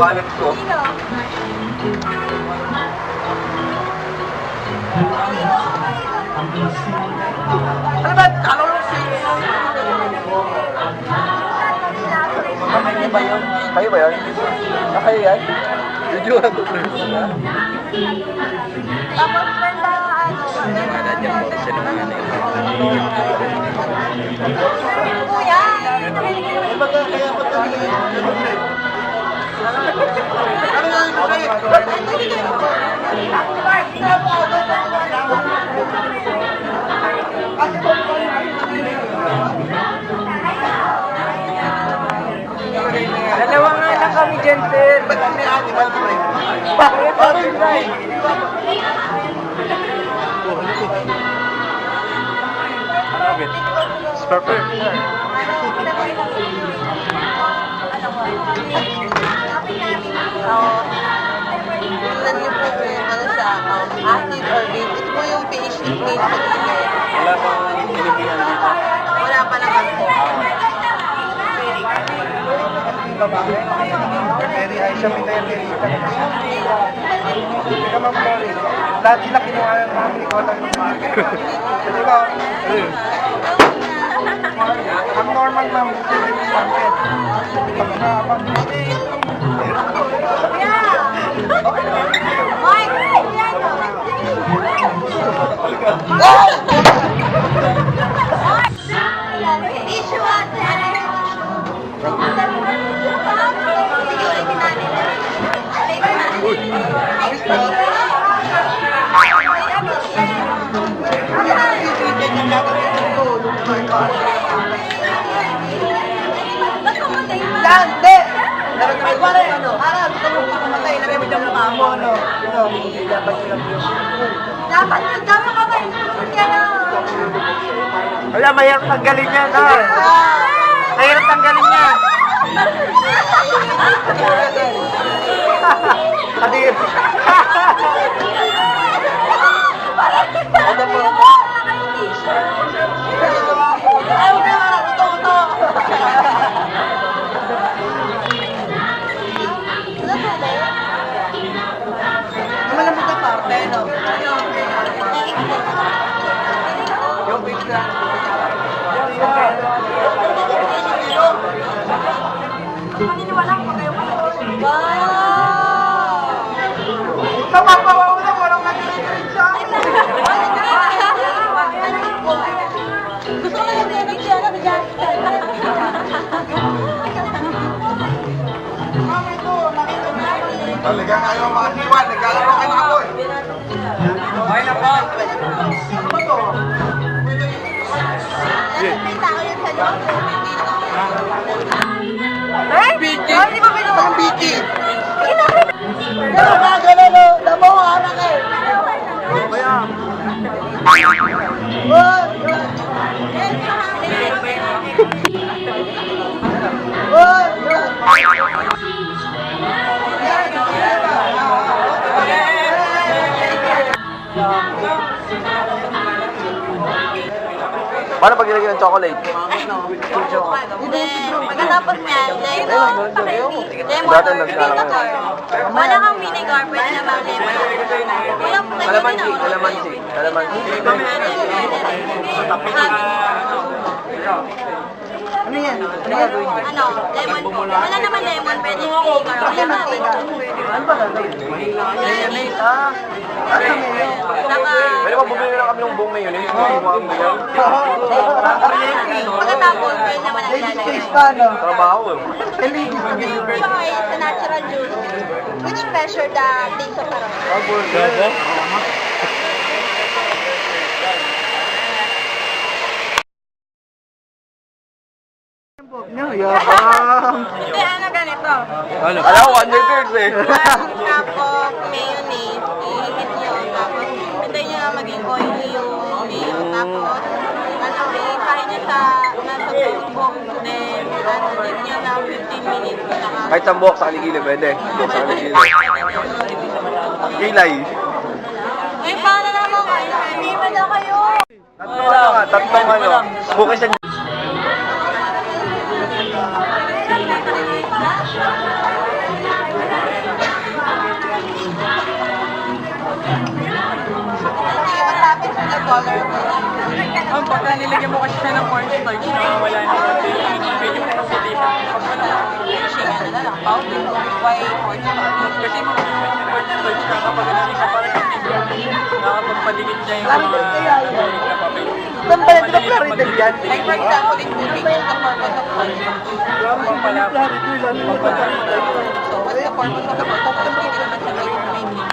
wallet ko. Ano ba? Ano yung si... Kayo ba yun? Kayo ba yun? Ah, kayo yan? Video ako. Tapos banda, ano, Kuya! Dalawa nga lang kami dyan, sir. Ba't may animal friend? Bakit? Bakit? It's perfect. Siya, may diabetes. Hindi ma'am Lori. Lahat sila kinuha ng mga ikaw lang yung mga Kasi ba, ang normal ma'am, 70%. Pag naabang Yan, hindi! Ay, pare, ano? Ara, gusto mo pumatay, lagay mo dyan mukha mo, ano? Ano? Dapat yun lang yun. Dapat, dapat ka ba? Kaya, Wala, mahirap tanggalin yan, ha? Mahirap tanggalin yan. Kadir. Ano po? Huwag na, parte, no? Yung pizza. paniniwala ko Talagang ayaw makasiwan, naglalaro kayo ako eh. Okay na po. May tao yun sa loob. Biki! Di ba pinapang biki? Ano ka, gano'n, no? Damo, harap eh. Hoy! Hoy! Paano pag nilagyan ng chocolate? Hindi. Pagkatapos niyan, lemon. Lemon Dati or nagkala ko. vinegar. Wala kang vinegar, pwede naman lemon. Walang Kalamansi, kalamansi, kalamansi. Ano yan? Ano gagawin niyo? Ano, lemon po. Wala naman lemon, pwede vinegar. Wala naman vinegar. Ano ba gagawin? Mayonnaise, ah. Ano mayonnaise? Saka, Pwede ba bumili na kami ng buong mayonnaise? Yan. pagkatapos, pwede naman ang Ladies lalagay. face pa, no? Trabaho eh. Ladies face. Choice sa natural juice, which measure the taste of aroma. No, yabang. Hindi, ano ganito. Ano? Alam ko, Wonder Girls eh. Of mayonnaise, ihigit nyo. Tapos, hintayin nyo na maging oily yung mayo. Tapos, ano, isahin nyo sa nasa tubok. Then, ano, din nyo na 15 minutes. Kahit sa buhok sa kiligili, pwede. Buhok sa kiligili. Kilay. Eh, paano naman kayo? Hindi ba na kayo? Tatlong ano tatlong ano. Bukis tolerable. Ang pagka nilagyan mo kasi siya ng cornstarch na wala na konti, medyo positive. Pag wala, Finishing ano na lang, powder. Why cornstarch? kasi kung yung cornstarch ka, kapag nalagyan ka parang hindi, nakakapagpaligid niya yung mga nabalik na papel. Yan? Di ba Claritin yan? Like for example, in cooking, what's the purpose of cornstarch? Pampalap. Pampalap. So what's the purpose of the cornstarch? Kasi hindi naman siya made mainly.